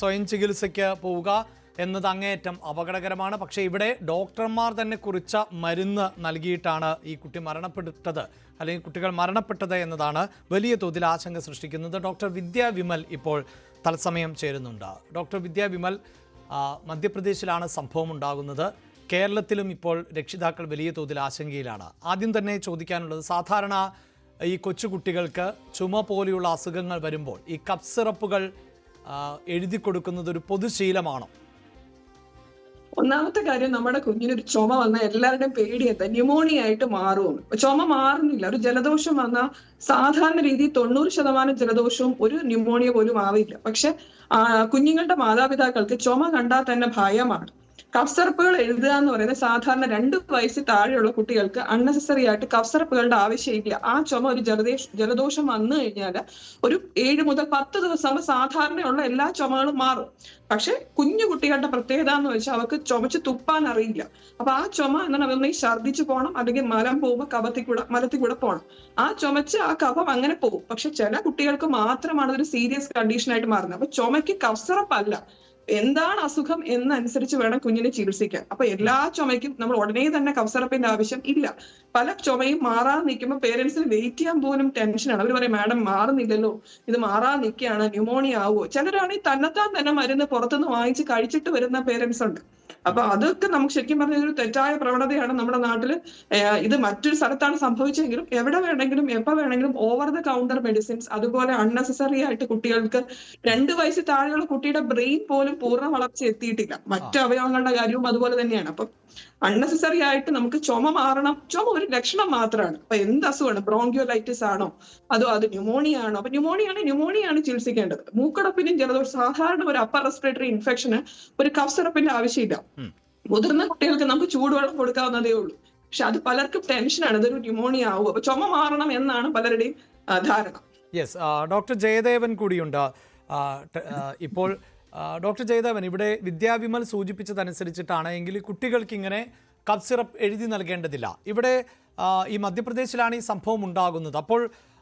സ്വയം ചികിത്സയ്ക്ക് പോവുക എന്നത് അങ്ങേയറ്റം അപകടകരമാണ്. പക്ഷേ ഇവിടെ ഡോക്ടർമാർ തന്നെ കുറിച്ച മരുന്ന് നൽകിയിട്ടാണ് ഈ കുട്ടി മരണപ്പെട്ടത്. അല്ലെങ്കിൽ കുട്ടികൾ മരണപ്പെട്ടത് എന്നതാണ് വലിയ തോതിൽ ആശങ്ക സൃഷ്ടിക്കുന്നത്. ഡോക്ടർ വിദ്യ വിമൽ ഇപ്പോൾ തത്സമയം ചേരുന്നുണ്ട്. ഡോക്ടർ വിദ്യ വിമൽ മധ്യപ്രദേശിലാണ് സംഭവം ഉണ്ടാകുന്നത്. കേരളത്തിലും ഇപ്പോൾ രക്ഷിതാക്കൾ വലിയ തോതിൽ ആശങ്കയിലാണ്. ആദ്യം തന്നെ ചോദിക്കാനുള്ളത് സാധാരണ ഈ കൊച്ചുകുട്ടികൾക്ക് ചുമ പോലെയുള്ള അസുഖങ്ങൾ വരുമ്പോൾ ഈ കപ്പ് സിറപ്പുകൾ എഴുതി കൊടുക്കുന്നത് ഒരു പൊതുശീലമാണോ ഒന്നാമത്തെ കാര്യം നമ്മുടെ കുഞ്ഞിനൊരു ചുമ വന്ന എല്ലാവരുടെയും പേടി എന്താ? ന്യൂമോണിയ ആയിട്ട് മാറും ചുമ മാറുന്നില്ല. ഒരു ജലദോഷം വന്ന സാധാരണ രീതിയിൽ തൊണ്ണൂറ് ശതമാനം ജലദോഷവും ഒരു ന്യൂമോണിയ പോലും ആവില്ല. പക്ഷെ കുഞ്ഞുങ്ങളുടെ മാതാപിതാക്കൾക്ക് ചുമ കണ്ടാൽ തന്നെ ഭയമാണ്. കഫ് സിറപ്പുകൾ എഴുതുക എന്ന് പറയുന്നത് സാധാരണ രണ്ട് വയസ്സിൽ താഴെയുള്ള കുട്ടികൾക്ക് അൺനെസസറി ആയിട്ട് കഫ് സിറപ്പുകളുടെ ആവശ്യമില്ല. ആ ചുമ ഒരു ജലദേശ ജലദോഷം വന്നു കഴിഞ്ഞാൽ ഒരു ഏഴ് മുതൽ പത്ത് ദിവസം സാധാരണയുള്ള എല്ലാ ചുമകളും മാറും. പക്ഷെ കുഞ്ഞു കുട്ടികളുടെ പ്രത്യേകത എന്ന് വെച്ചാൽ അവർക്ക് ചുമച്ച് തുപ്പാൻ അറിയില്ല. അപ്പൊ ആ ചുമ എന്നാണ് അവർ ഈ ഛർദ്ദിച്ചു പോകണം അല്ലെങ്കിൽ മലം പോകുമ്പോൾ കവത്തിൽ കൂടെ മലത്തിൽ കൂടെ പോകണം ആ ചുമച്ച് ആ കഫം അങ്ങനെ പോകും. പക്ഷെ ചില കുട്ടികൾക്ക് മാത്രമാണ് ഒരു സീരിയസ് കണ്ടീഷൻ ആയിട്ട് മാറുന്നത്. അപ്പൊ ചുമയ്ക്ക് കഫ് സിറപ്പ് അല്ല എന്താണ് അസുഖം എന്നനുസരിച്ച് വേണം കുഞ്ഞിനെ ചികിത്സിക്കാൻ. അപ്പൊ എല്ലാ ചുമയ്ക്കും നമ്മൾ ഉടനെ തന്നെ കൗസറപ്പിന്റെ ആവശ്യം ഇല്ല. പല ചുമയും മാറാൻ നിൽക്കുമ്പോൾ പേരൻസിന് വെയിറ്റ് ചെയ്യാൻ പോലും ടെൻഷനാണ് അവർ പറയും മാഡം മാറുന്നില്ലല്ലോ. ഇത് മാറാൻ നിൽക്കുകയാണ്. ന്യൂമോണിയ ആവുമോ ചിലരാണെങ്കിൽ തന്നെത്താൻ തന്നെ മരുന്ന് പുറത്തുനിന്ന് വാങ്ങിച്ച് കഴിച്ചിട്ട് വരുന്ന പേരൻസ് ഉണ്ട്. അപ്പൊ അതൊക്കെ നമുക്ക് ശരിക്കും പറഞ്ഞ ഒരു തെറ്റായ പ്രവണതയാണ് നമ്മുടെ നാട്ടിൽ. ഇത് മറ്റൊരു സ്ഥലത്താണ് സംഭവിച്ചെങ്കിലും എവിടെ വേണമെങ്കിലും എപ്പോ വേണമെങ്കിലും ഓവർ ദ കൗണ്ടർ മെഡിസിൻസ് അതുപോലെ അൺനെസസറി ആയിട്ട് കുട്ടികൾക്ക് രണ്ട് വയസ്സ് താഴെയുള്ള കുട്ടിയുടെ ബ്രെയിൻ പോലും പൂർണ വളർച്ച എത്തിയിട്ടില്ല. മറ്റു അവയവങ്ങളുടെ കാര്യവും അതുപോലെ തന്നെയാണ്. അപ്പൊ അൺനെസസറി ആയിട്ട് നമുക്ക് ചുമ മാറണം. ചുമ ഒരു ലക്ഷണം മാത്രമാണ് അപ്പൊ എന്ത് അസുഖമാണ്? ബ്രോങ്കിയോലൈറ്റിസ് ആണോ? അതോ അത് ന്യൂമോണിയ ആണോ? അപ്പൊ ന്യൂമോണിയ ആണ് ന്യൂമോണിയ ആണ് ചികിത്സിക്കേണ്ടത്. മൂക്കടപ്പിനും ജലദോഷം സാധാരണ ഒരു അപ്പർ റെസ്പിറേറ്ററി ഇൻഫെക്ഷന് ഒരു കഫ് സിറപ്പിന്റെ ആവശ്യമില്ല. മുതിർന്ന കുട്ടികൾക്ക് നമുക്ക് ചൂടുവെള്ളം കൊടുക്കാവുന്നതേ ഉള്ളൂ. പക്ഷെ അത് പലർക്കും ടെൻഷനാണ് ഇതൊരു ന്യൂമോണിയ ആവും. അപ്പൊ ചുമ മാറണം എന്നാണ് പലരുടെയും ധാരണ. യെസ് ഡോക്ടർ ജയദേവൻ കൂടിയുണ്ട്. ഇപ്പോൾ ഡോക്ടർ ജയദേവൻ ഇവിടെ വിദ്യാവിമൽ സൂചിപ്പിച്ചതനുസരിച്ചിട്ടാണ് എങ്കിൽ കുട്ടികൾക്ക് ഇങ്ങനെ കഫ് സിറപ്പ് എഴുതി നൽകേണ്ടതില്ല. ഇവിടെ ഈ മധ്യപ്രദേശിലാണ് ഈ സംഭവം ഉണ്ടാകുന്നത്. അപ്പോൾ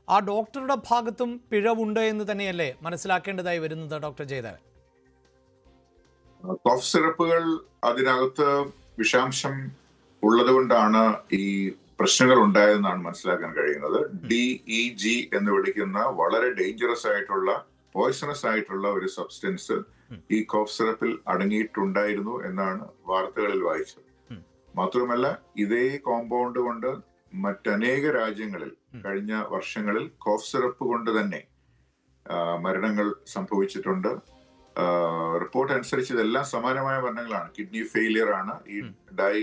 ആ ഡോക്ടറുടെ ഭാഗത്തും പിഴവുണ്ട് എന്ന് തന്നെയല്ലേ മനസ്സിലാക്കേണ്ടതായി വരുന്നത് ഡോക്ടർ ജയദേവൻ? കഫ് സിറപ്പുകൾ അതിനകത്ത് വിഷാംശം ഉള്ളതുകൊണ്ടാണ് ഈ പ്രശ്നങ്ങൾ ഉണ്ടായതെന്നാണ് മനസ്സിലാക്കാൻ കഴിയുന്നത്. ഡി ഇ ജി എന്ന് വിളിക്കുന്ന വളരെ ഡേഞ്ചറസ് ആയിട്ടുള്ള പോയ്സണസ് ആയിട്ടുള്ള ഒരു സബ്സ്റ്റൻസ് ഈ കോഫ് സിറപ്പിൽ അടങ്ങിയിട്ടുണ്ടായിരുന്നു എന്നാണ് വാർത്തകളിൽ വായിച്ചത്. മാത്രമല്ല ഇതേ കോമ്പൗണ്ട് കൊണ്ട് മറ്റനേക രാജ്യങ്ങളിൽ കഴിഞ്ഞ വർഷങ്ങളിൽ കോഫ് സിറപ്പ് കൊണ്ട് തന്നെ മരണങ്ങൾ സംഭവിച്ചിട്ടുണ്ട്. റിപ്പോർട്ട് അനുസരിച്ച് ഇതെല്ലാം സമാനമായ മരണങ്ങളാണ്. കിഡ്നി ഫെയിലിയർ ആണ്. ഈ ഡൈ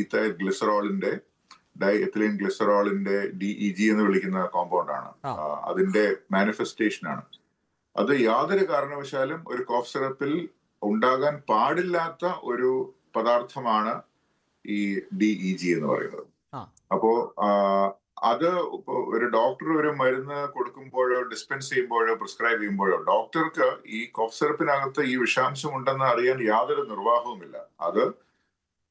ഈത്ത ഗ്ലിസറോളിന്റെ ഡൈ എത്തിലീൻ ഗ്ലിസറോളിന്റെ ഡി ഇ ജി എന്ന് വിളിക്കുന്ന കോമ്പൗണ്ട് ആണ്. അതിന്റെ മാനിഫെസ്റ്റേഷൻ ആണ്. അത് യാതൊരു കാരണവശാലും ഒരു കോഫ് സിറപ്പിൽ ഉണ്ടാകാൻ പാടില്ലാത്ത ഒരു പദാർത്ഥമാണ് ഈ ഡി ഇ ജി എന്ന് പറയുന്നത്. അപ്പോ അത് ഇപ്പോ ഒരു ഡോക്ടർ ഒരു മരുന്ന് കൊടുക്കുമ്പോഴോ ഡിസ്പെൻസ് ചെയ്യുമ്പോഴോ പ്രിസ്ക്രൈബ് ചെയ്യുമ്പോഴോ ഡോക്ടർക്ക് ഈ കോഫ് സിറപ്പിനകത്ത് ഈ വിഷാംശം ഉണ്ടെന്ന് അറിയാൻ യാതൊരു നിർവാഹവുമില്ല. അത്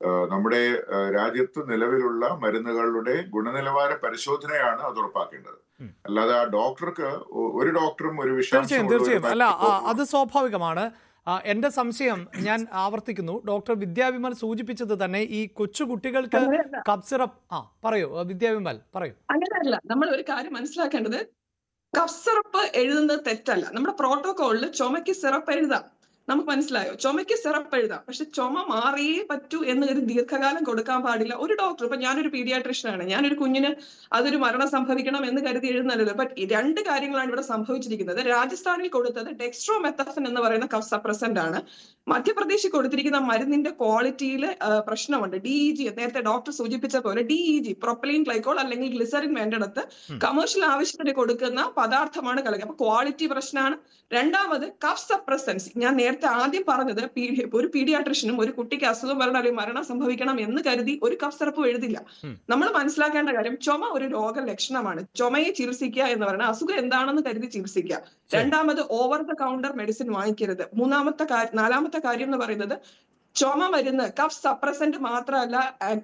നമ്മുടെ രാജ്യത്ത് നിലവിലുള്ള മരുന്നുകളുടെ ഗുണനിലവാര പരിശോധനയാണ് അത് ഉറപ്പാക്കേണ്ടത്. അല്ലാതെ ആ ഡോക്ടർക്ക് ഒരു ഡോക്ടറും ഒരു വിഷയം തീർച്ചയായും തീർച്ചയായും. അല്ല ആ, അത് സ്വാഭാവികമാണ്. എന്റെ എന്റെ സംശയം ഞാൻ ആവർത്തിക്കുന്നു. ഡോക്ടർ വിദ്യാവിമൽ സൂചിപ്പിച്ചത് തന്നെ ഈ കൊച്ചു കുട്ടികൾക്ക് കഫ് സിറപ്പ്. ആ പറയൂ വിദ്യാവിമൽ പറയൂ. അങ്ങനെയല്ല നമ്മൾ ഒരു കാര്യം മനസ്സിലാക്കേണ്ടത് കഫ് സിറപ്പ് എഴുതുന്നത് തെറ്റല്ല. നമ്മുടെ പ്രോട്ടോകോളിൽ ചുമയ്ക്ക് സിറപ്പ് എഴുതാം. നമുക്ക് മനസ്സിലായോ? ചുമയ്ക്ക് സിറപ്പ് എഴുതാം പക്ഷെ ചുമ മാറിയേ പറ്റൂ എന്ന് ഒരു ദീർഘകാലം കൊടുക്കാൻ പാടില്ല. ഒരു ഡോക്ടർ ഇപ്പൊ ഞാനൊരു പീഡിയാട്രിഷ്യനാണ്. ഞാനൊരു കുഞ്ഞിന് അതൊരു മരണം സംഭവിക്കണം എന്ന് കരുതി എഴുതുന്നല്ലോ ബട്ട് രണ്ട് കാര്യങ്ങളാണ് ഇവിടെ സംഭവിച്ചിരിക്കുന്നത്. രാജസ്ഥാനിൽ കൊടുത്തത് ഡെക്സ്ട്രോ മെത്തഫൻ എന്ന് പറയുന്ന സപ്രസന്റ് ആണ് മധ്യപ്രദേശിൽ കൊടുത്തിരിക്കുന്ന മരുന്നിന്റെ ക്വാളിറ്റിയിൽ പ്രശ്നമുണ്ട്. ഡി ഇ ജി നേരത്തെ ഡോക്ടർ സൂചിപ്പിച്ച പോലെ D E G propylene glycol അല്ലെങ്കിൽ ഗ്ലിസറിൻ വേണ്ടിടത്ത് കമേഴ്ഷ്യൽ ആവശ്യത്തിന് കൊടുക്കുന്ന പദാർത്ഥമാണ് കളിക്കുക അപ്പൊ ക്വാളിറ്റി പ്രശ്നമാണ് രണ്ടാമത് കഫ് സപ്രസൻസ് ഞാൻ നേരത്തെ ആദ്യം പറഞ്ഞത് ഒരു പീഡിയാട്രിഷ്യനും ഒരു കുട്ടിക്ക് അസുഖം വരണം അല്ലെങ്കിൽ മരണം സംഭവിക്കണം എന്ന് കരുതി ഒരു കഫ് സിറപ്പ് എഴുതില്ല. നമ്മൾ മനസ്സിലാക്കേണ്ട കാര്യം ചുമ ഒരു രോഗലക്ഷണമാണ്. ചുമയെ ചികിത്സിക്കുക എന്ന് പറയുന്നത് അസുഖം എന്താണെന്ന് കരുതി ചികിത്സിക്കുക. രണ്ടാമത് ഓവർ ദ കൗണ്ടർ മെഡിസിൻ വാങ്ങിക്കരുത്. മൂന്നാമത്തെ നാലാമത്തെ കാര്യം എന്ന് പറയുന്നത് ചുമ വരുന്ന കഫ് സപ്രസന്റ് മാത്രമല്ല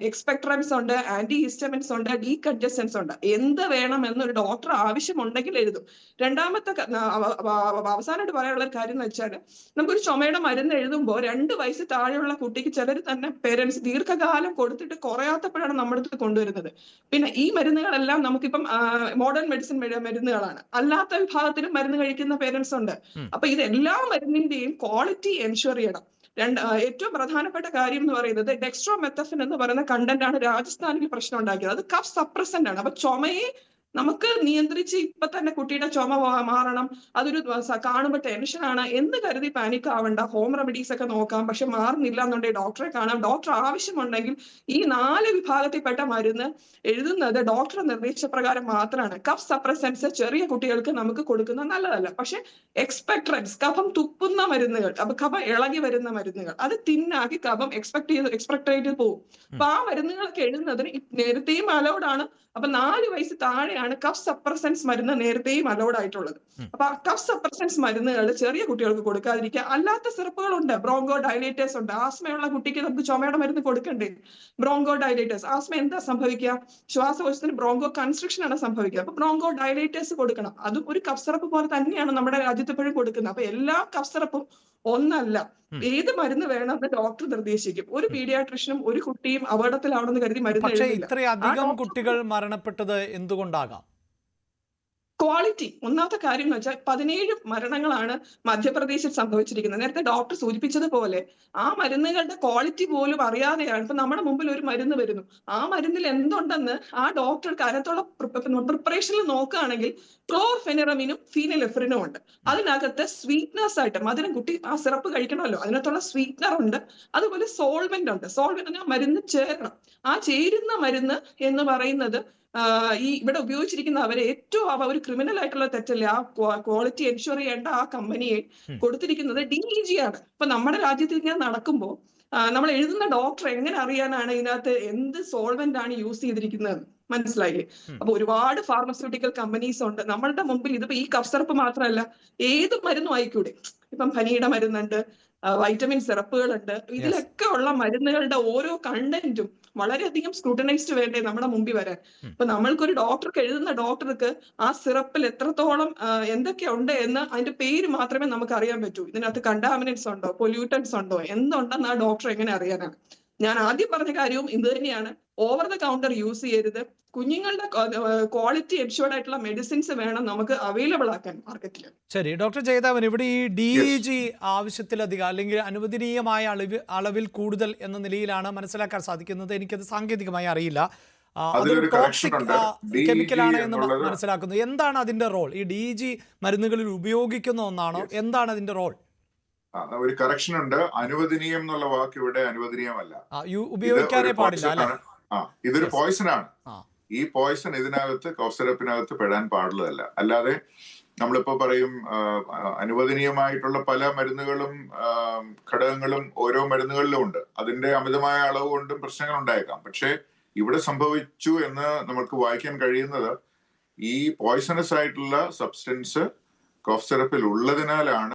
എക്സ്പെക്ട്രൻസ് ഉണ്ട് ആന്റി ഹിസ്റ്റമിൻസ് ഉണ്ട് ഡീ ഡീകൺജസ്റ്റൻസ് ഉണ്ട്. എന്ത് വേണം ഒരു ഡോക്ടർ ആവശ്യമുണ്ടെങ്കിൽ എഴുതും. രണ്ടാമത്തെ അവസാനമായിട്ട് പറയാനുള്ള ഒരു കാര്യം എന്ന് വെച്ചാൽ നമുക്കൊരു ചുമയുടെ മരുന്ന് എഴുതുമ്പോൾ രണ്ട് വയസ്സ് താഴെയുള്ള കുട്ടിക്ക് ചിലർ തന്നെ പേരൻസ് ദീർഘകാലം കൊടുത്തിട്ട് കുറയാത്തപ്പോഴാണ് നമ്മുടെ അടുത്ത് കൊണ്ടുവരുന്നത്. പിന്നെ ഈ മരുന്നുകളെല്ലാം നമുക്കിപ്പം മോഡേൺ മെഡിസിൻ മരുന്നുകളാണ്. അല്ലാത്ത വിഭാഗത്തിലും മരുന്ന് കഴിക്കുന്ന പേരൻസ് ഉണ്ട്. അപ്പൊ ഇത് എല്ലാ മരുന്നിന്റെയും ക്വാളിറ്റി എൻഷുർ ചെയ്യണം. രണ്ട് ഏറ്റവും പ്രധാനപ്പെട്ട കാര്യം എന്ന് പറയുന്നത് ഡെക്സ്ട്രോ മെത്തഫിൻ എന്ന് പറയുന്ന കണ്ടന്റ് ആണ് രാജസ്ഥാനിൽ പ്രശ്നം ഉണ്ടാക്കിയത്. അത് കഫ് സപ്രസന്റ് ആണ്. അപ്പൊ ചുമയെ നമുക്ക് നിയന്ത്രിച്ച് ഇപ്പൊ തന്നെ കുട്ടിയുടെ ചുമ മാറണം. അതൊരു കാണുമ്പോൾ ടെൻഷനാണ് എന്ന് കരുതി പാനിക് ആവണ്ട. ഹോം റെമഡീസ് ഒക്കെ നോക്കാം. പക്ഷെ മാറുന്നില്ല എന്നുണ്ടെങ്കിൽ ഡോക്ടറെ കാണാം. ഡോക്ടർ ആവശ്യമുണ്ടെങ്കിൽ ഈ നാല് വിഭാഗത്തിൽപ്പെട്ട മരുന്ന് എഴുതുന്നത് ഡോക്ടർ നിർദ്ദേശപ്രകാരം മാത്രമാണ് കഫ് സപ്രസൻസ് ചെറിയ കുട്ടികൾക്ക് നമുക്ക് കൊടുക്കുന്നത് നല്ലതല്ല. പക്ഷെ എക്സ്പെക്ട്രൻസ് കഫം തുപ്പുന്ന മരുന്നുകൾ അപ്പൊ കഫം ഇളകി വരുന്ന മരുന്നുകൾ അത് തിന്നാക്കി കഫം എക്സ്പെക്ട് ചെയ്ത് എക്സ്പെക്ട് ചെയ്ത് പോകും അപ്പൊ ആ മരുന്നുകളൊക്കെ എഴുതുന്നതിന് നേരത്തെയും ആണ്. അപ്പൊ നാല് വയസ്സ് താഴെയാണ് കഫ് സപ്രസൻസ് മരുന്ന് നേരത്തെയും അലോഡ് ആയിട്ടുള്ളത്. അപ്പൊ ആ കഫ് സപ്രസൻസ് മരുന്നുകൾ ചെറിയ കുട്ടികൾക്ക് കൊടുക്കാതിരിക്കുക. അല്ലാത്ത സിറപ്പുകളുണ്ട്. ബ്രോങ്കോ ഡയലേറ്റേഴ്സ് ഉണ്ട്. ആസ്മയുള്ള കുട്ടിക്ക് നമുക്ക് ചുമയുടെ മരുന്ന് കൊടുക്കണ്ടേ? ബ്രോങ്കോ ഡയലേറ്റേഴ്സ് ആസ്മ എന്താ സംഭവിക്കുക? ശ്വാസകോശത്തിന് ബ്രോങ്കോ കൺസ്ട്രക്ഷൻ ആണ് സംഭവിക്കുക. അപ്പൊ ബ്രോങ്കോ ഡയലേറ്റേഴ്സ് കൊടുക്കണം. അതും ഒരു കഫ് സിറപ്പ് പോലെ തന്നെയാണ് നമ്മുടെ രാജ്യത്ത് ഇപ്പോഴും കൊടുക്കുന്നത്. അപ്പൊ എല്ലാ കഫ് സിറപ്പും ഒന്നല്ല. ഏത് മരുന്ന് വേണമെന്ന് ഡോക്ടർ നിർദ്ദേശിക്കും. ഒരു പീഡിയാട്രിഷനും ഒരു കുട്ടിയും അപകടത്തിലാണെന്ന് കരുതി മരുന്ന് ഇത്രയധികം കുട്ടികൾ മരണപ്പെട്ടത് എന്തുകൊണ്ടാകാം? ക്വാളിറ്റി ഒന്നാമത്തെ കാര്യം എന്ന് വെച്ചാൽ പതിനേഴ് മരണങ്ങളാണ് മധ്യപ്രദേശിൽ സംഭവിച്ചിരിക്കുന്നത്. നേരത്തെ ഡോക്ടർ സൂചിപ്പിച്ചതുപോലെ ആ മരുന്നുകളുടെ ക്വാളിറ്റി പോലും അറിയാതെയാണ് ഇപ്പൊ നമ്മുടെ മുമ്പിൽ ഒരു മരുന്ന് വരുന്നു. ആ മരുന്നിൽ എന്തുണ്ടെന്ന് ആ ഡോക്ടർ അതിനകത്തുള്ള പ്രിപ്പറേഷനിൽ നോക്കുകയാണെങ്കിൽ ക്ലോർഫെനിറമിനും ഫീനലെഫറിനും ഉണ്ട്. അതിനകത്ത് സ്വീറ്റ്നസ് ആയിട്ട് മധുരം കുട്ടി ആ സിറപ്പ് കഴിക്കണമല്ലോ. അതിനകത്തുള്ള സ്വീറ്റ്നർ ഉണ്ട്. അതുപോലെ സോൾവെന്റ് ഉണ്ട്. സോൾവെന്റ് ആ മരുന്ന് ചേരണം. ആ ചേരുന്ന മരുന്ന് എന്ന് പറയുന്നത് ഈ ഇവിടെ ഉപയോഗിച്ചിരിക്കുന്ന അവരെ ഏറ്റവും അവ ഒരു ക്രിമിനൽ ആയിട്ടുള്ള തെറ്റല്ലേ? ആ ക്വാളിറ്റി എൻഷുർ ചെയ്യേണ്ട ആ കമ്പനിയെ കൊടുത്തിരിക്കുന്നത് ഡി ഇ ജി ആണ്. ഇപ്പൊ നമ്മുടെ രാജ്യത്ത് ഇങ്ങനെ നടക്കുമ്പോൾ നമ്മൾ എഴുതുന്ന ഡോക്ടർ എങ്ങനെ അറിയാനാണ് ഇതിനകത്ത് എന്ത് സോൾവെന്റ് ആണ് യൂസ് ചെയ്തിരിക്കുന്നത്? മനസ്സിലായി. അപ്പൊ ഒരുപാട് ഫാർമസ്യൂട്ടിക്കൽ കമ്പനീസ് ഉണ്ട്. നമ്മളുടെ മുമ്പിൽ ഇതിപ്പോ ഈ കഫ് സിറപ്പ് മാത്രമല്ല ഏത് മരുന്നും ആയിക്കൂടെ? ഇപ്പം പനിയുടെ മരുന്നുണ്ട് വൈറ്റമിൻ സിറപ്പുകളുണ്ട് ഇതിലൊക്കെ ഉള്ള മരുന്നുകളുടെ ഓരോ കണ്ടന്റും വളരെയധികം സ്ക്രൂട്ടനൈസ്ഡ് വേണ്ടേ നമ്മുടെ മുമ്പിൽ വരാൻ? അപ്പൊ നമ്മൾക്കൊരു ഡോക്ടർക്ക് എഴുതുന്ന ഡോക്ടർക്ക് ആ സിറപ്പിൽ എത്രത്തോളം എന്തൊക്കെ ഉണ്ട് എന്ന് അതിന്റെ പേര് മാത്രമേ നമുക്ക് അറിയാൻ പറ്റൂ. ഇതിനകത്ത് കണ്ടാമിനൻസ് ഉണ്ടോ പൊല്യൂട്ടൻസ് ഉണ്ടോ എന്തുണ്ടെന്ന് ആ ഡോക്ടർ എങ്ങനെ അറിയാനാണ്? ഞാൻ ആദ്യം പറഞ്ഞ കാര്യവും ഇത് തന്നെയാണ്. ഓവർ ദ കൗണ്ടർ യൂസ് ചെയ്യരുത്. കുഞ്ഞുങ്ങളുടെ ക്വാളിറ്റി എൻഷുർഡ് ആയിട്ടുള്ള മെഡിസിൻസ് വേണം നമുക്ക് അവൈലബിൾ ആക്കാൻ മാർക്കറ്റിൽ ശരി ഡോക്ടർ ജയതാവൻ ഇവിടെ ഈ ഡി ഇ ജി ആവശ്യത്തിലധികം അല്ലെങ്കിൽ അനുവദനീയമായ അളവ് അളവിൽ കൂടുതൽ എന്ന നിലയിലാണ് മനസ്സിലാക്കാൻ സാധിക്കുന്നത്. എനിക്കത് സാങ്കേതികമായി അറിയില്ല. അതൊരു ടോക്സിക് കെമിക്കലാണ് എന്ന് മനസ്സിലാക്കുന്നു. എന്താണ് അതിന്റെ റോൾ ഈ ഡി ജി മരുന്നുകളിൽ ഉപയോഗിക്കുന്ന ഒന്നാണോ? എന്താണ് അതിന്റെ റോൾ ആ, ഒരു കറക്ഷൻ ഉണ്ട്. അനുവദനീയം എന്നുള്ള വാക്ക് ഇവിടെ അനുവദനീയമല്ല. ആ, യു- ഉപയോഗിക്കാനേ പാടില്ല ഇതൊരു പോയിസൺ ആണ്. ഈ പോയിസൺ ഇതിനകത്ത് കൗസരപ്പിനകത്ത് പെടാൻ പാടുള്ളതല്ല. അല്ലാതെ നമ്മളിപ്പോ പറയും അനുവദനീയമായിട്ടുള്ള പല മരുന്നുകളും ഘടകങ്ങളും ഓരോ മരുന്നുകളിലും ഉണ്ട്. അതിന്റെ അമിതമായ അളവ് കൊണ്ടും പ്രശ്നങ്ങൾ ഉണ്ടായേക്കാം. പക്ഷേ ഇവിടെ സംഭവിച്ചു എന്ന് നമുക്ക് വായിക്കാൻ കഴിയുന്നത് ഈ പോയ്സണസ് ആയിട്ടുള്ള സബ്സ്റ്റൻസ് കോഫ് സിറപ്പിൽ ഉള്ളതിനാലാണ്